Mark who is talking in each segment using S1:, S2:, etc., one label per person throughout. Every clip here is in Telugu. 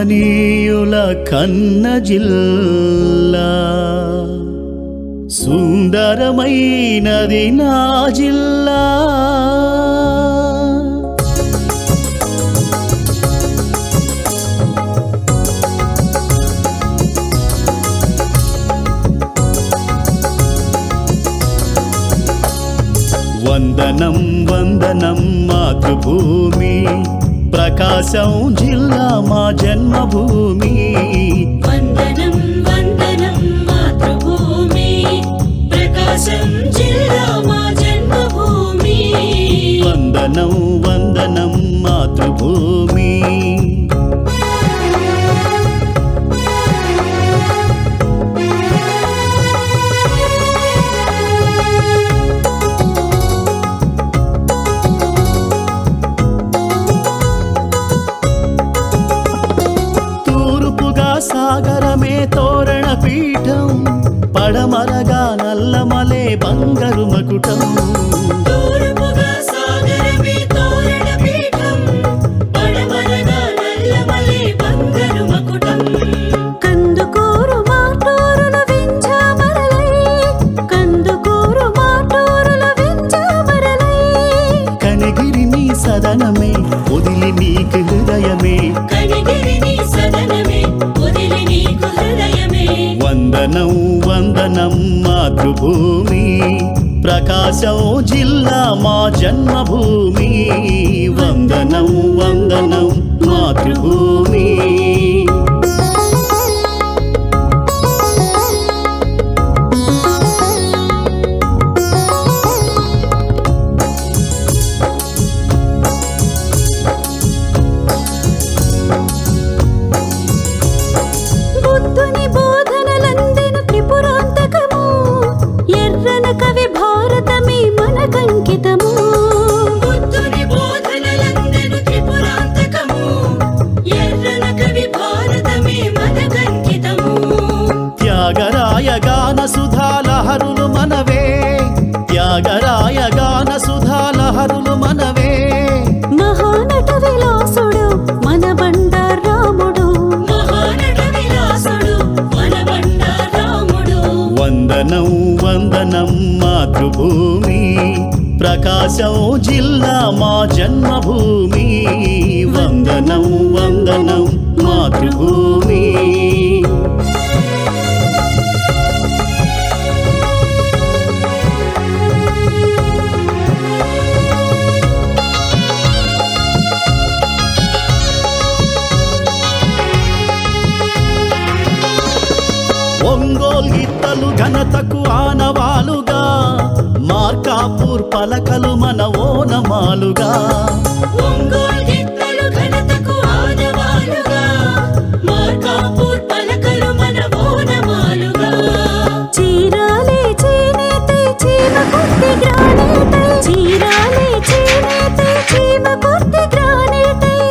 S1: మహనీయుల కన్న జిల్లా. సుందరమైనది నా జిల్లా. వందనం వందనం మాతృభూమి ప్రకాశం జిల్లా మా జన్మ.
S2: వందనం
S1: నల్లమలే బంగారు మకుటం. భూమి ప్రకాశం జిల్లా మా జన్మభూమి. వందనం వందనం మాతృభూమి. త్యాగరాయ గాన సుధాలహరులు మనవే. త్యాగరాయ గాన సుధాలహరులు మనవే
S2: మహానట విలాసుడు మన బండారాముడు.
S1: వందనం వందనం మాతృభూమి. ప్రకాశం జిల్లా మా జన్మభూమి. వందనం వందనం మాతృభూమి. గిత్తలు ఘనతకు ఆనవాలుగా మార్కాపూర్ పలకలు మన ఓనమాలుగా.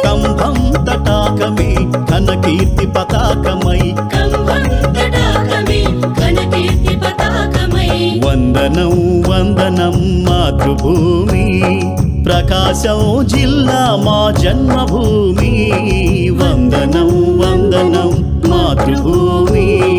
S1: కంభం తటాకమే ఘన కీర్తి పతాకమై
S2: కంభం
S1: వందనం వందనం మాతృభూమి. ప్రకాశం జిల్లా మా జన్మభూమి. వందనం వందనం మాతృభూమి.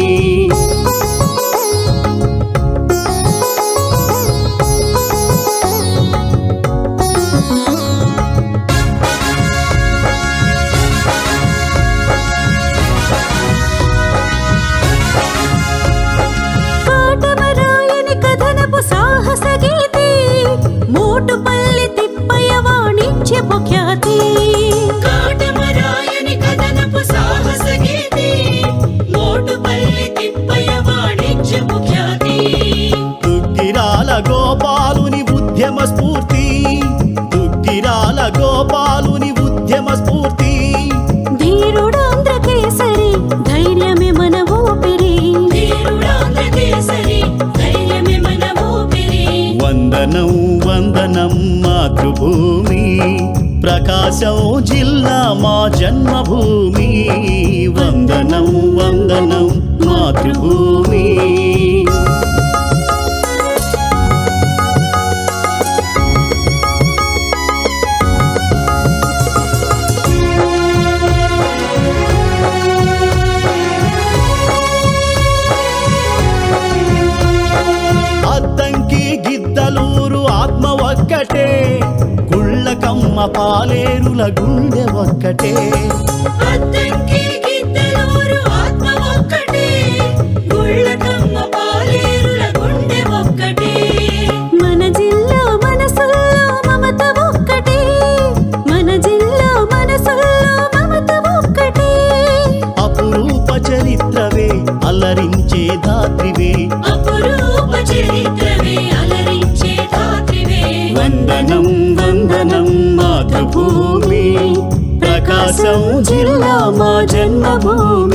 S1: వందనం మాతృభూమి ప్రకాశం జిల్లా మా జన్మభూమి. వందనం వందనం మాతృభూమి. పాలేరుల గుండె ఒక్కటే. మాతృభూమి జిల్లా మా జన్మభూమి.